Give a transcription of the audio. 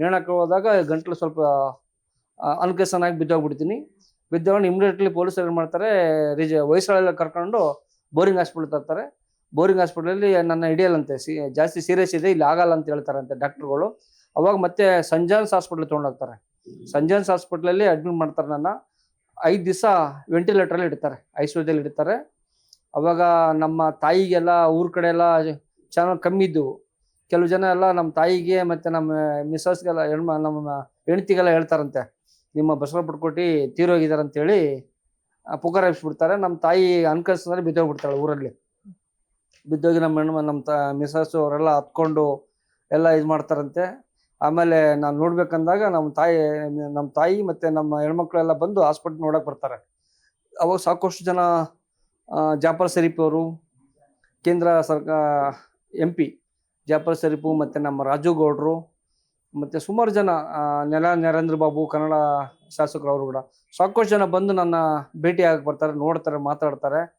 ನೇಣಕ್ಕೆ ಹೋದಾಗ ಗಂಟ್ಲು ಸ್ವಲ್ಪ ಅನ್ಕೇಸನ್ ಆಗಿ ಬಿದ್ದೋಗ್ಬಿಡ್ತೀನಿ. ಬಿದ್ದೋಗಿ ಇಮಿಡಿಯೇಟ್ಲಿ ಪೊಲೀಸರು ಏನು ಮಾಡ್ತಾರೆ, ರಿಜ ವಯಸ್ಸಳೆಲ್ಲ ಕರ್ಕೊಂಡು ಬೋರಿಂಗ್ ಹಾಸ್ಪಿಟ್ಲ್ ತರ್ತಾರೆ. ಬೋರಿಂಗ್ ಹಾಸ್ಪಿಟ್ಲಲ್ಲಿ ನನ್ನ ಹಿಡಿಯಲ್ಲಂತೆ, ಸಿ, ಜಾಸ್ತಿ ಸೀರಿಯಸ್ ಇದೆ, ಇಲ್ಲಿ ಆಗಲ್ಲ ಅಂತ ಹೇಳ್ತಾರಂತೆ ಡಾಕ್ಟ್ರುಗಳು. ಅವಾಗ ಮತ್ತೆ ಸಂಜಾನ್ಸ್ ಹಾಸ್ಪಿಟ್ಲ್ ತೊಗೊಂಡೋಗ್ತಾರೆ. ಸಂಜಾನ್ಸ್ ಹಾಸ್ಪಿಟ್ಲಲ್ಲಿ ಅಡ್ಮಿಟ್ ಮಾಡ್ತಾರೆ ನನ್ನ. ಐದು ದಿವಸ ವೆಂಟಿಲೇಟ್ರಲ್ಲಿ ಇಡ್ತಾರೆ ಐಸಿಯುದಲ್ಲಿ ಇಡ್ತಾರೆ. ಅವಾಗ ನಮ್ಮ ತಾಯಿಗೆಲ್ಲ, ಊರ ಕಡೆ ಎಲ್ಲ ಚೆನ್ನಾಗಿ ಕಮ್ಮಿ ಇದ್ದವು. ಕೆಲವು ಜನ ಎಲ್ಲ ನಮ್ಮ ತಾಯಿಗೆ ಮತ್ತು ನಮ್ಮ ಮಿಸ್ಸಸ್ಗೆಲ್ಲ ಹೆಣ್ಮ ನಮ್ಮ ಹೆಂಡ್ತಿಗೆಲ್ಲ ಹೇಳ್ತಾರಂತೆ. ನಿಮ್ಮ ಬಸವ ಪಡ್ಕೊಟ್ಟು ತೀರೋಗಿದ್ದಾರೆ ಅಂತೇಳಿ ಪುಕಾರ ಹಾಕ್ಸ್ಬಿಡ್ತಾರೆ ನಮ್ಮ ತಾಯಿ ಅನ್ಕರಿಸಿದ್ರೆ ಬಿದ್ದೋಗ್ಬಿಡ್ತಾಳೆ ಊರಲ್ಲಿ. ಬಿದ್ದೋಗಿ ನಮ್ಮ ಹೆಣ್ಮ ನಮ್ಮ ತ ಮಿಸ್ಸಸ್ ಅವರೆಲ್ಲ ಹತ್ಕೊಂಡು ಎಲ್ಲ ಇದು ಮಾಡ್ತಾರಂತೆ. ಆಮೇಲೆ ನಾನು ನೋಡ್ಬೇಕಂದಾಗ ನಮ್ಮ ತಾಯಿ ನಮ್ಮ ತಾಯಿ ಮತ್ತು ನಮ್ಮ ಹೆಣ್ಮಕ್ಳೆಲ್ಲ ಬಂದು ಹಾಸ್ಪಿಟ್ಲ್ ನೋಡಕ್ಕೆ ಬರ್ತಾರೆ. ಅವಾಗ ಸಾಕಷ್ಟು ಜನ ಜಾಫರ್ ಶರೀಫ್ ಅವರು, ಕೇಂದ್ರ ಸರ್ಕಾರ ಎಂ ಪಿ ಜಾಫರ್ ಶರೀಫು ಮತ್ತು ನಮ್ಮ ರಾಜು ಗೌಡ್ರು, ಮತ್ತು ಸುಮಾರು ಜನ ನೆಲ ನರೇಂದ್ರ ಬಾಬು, ಕನ್ನಡ ಶಾಸಕರು ಅವರು ಕೂಡ. ಸಾಕಷ್ಟು ಜನ ಬಂದು ನನ್ನ ಭೇಟಿ ಆಗಿ ಬರ್ತಾರೆ, ನೋಡ್ತಾರೆ, ಮಾತಾಡ್ತಾರೆ.